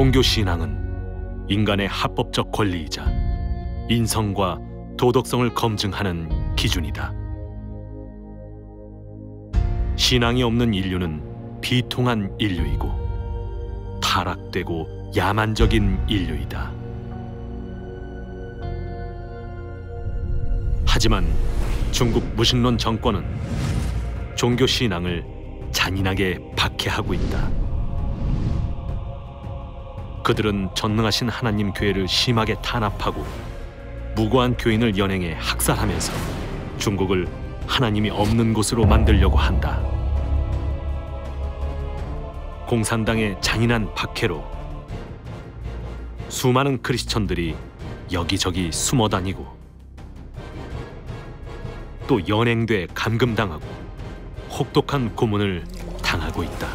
종교 신앙은 인간의 합법적 권리이자 인성과 도덕성을 검증하는 기준이다. 신앙이 없는 인류는 비통한 인류이고 타락되고 야만적인 인류이다. 하지만 중국 무신론 정권은 종교 신앙을 잔인하게 박해하고 있다. 그들은 전능하신 하나님 교회를 심하게 탄압하고 무고한 교인을 연행해 학살하면서 중국을 하나님이 없는 곳으로 만들려고 한다. 공산당의 잔인한 박해로 수많은 크리스천들이 여기저기 숨어 다니고 또 연행돼 감금당하고 혹독한 고문을 당하고 있다.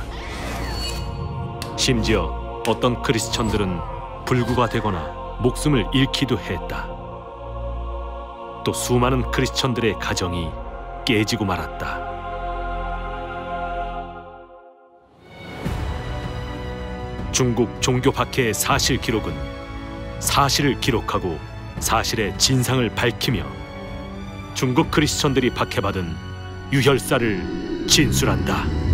심지어 어떤 크리스천들은 불구가 되거나 목숨을 잃기도 했다. 또 수많은 크리스천들의 가정이 깨지고 말았다. 중국 종교 박해의 사실 기록은 사실을 기록하고 사실의 진상을 밝히며 중국 크리스천들이 박해받은 유혈사를 진술한다.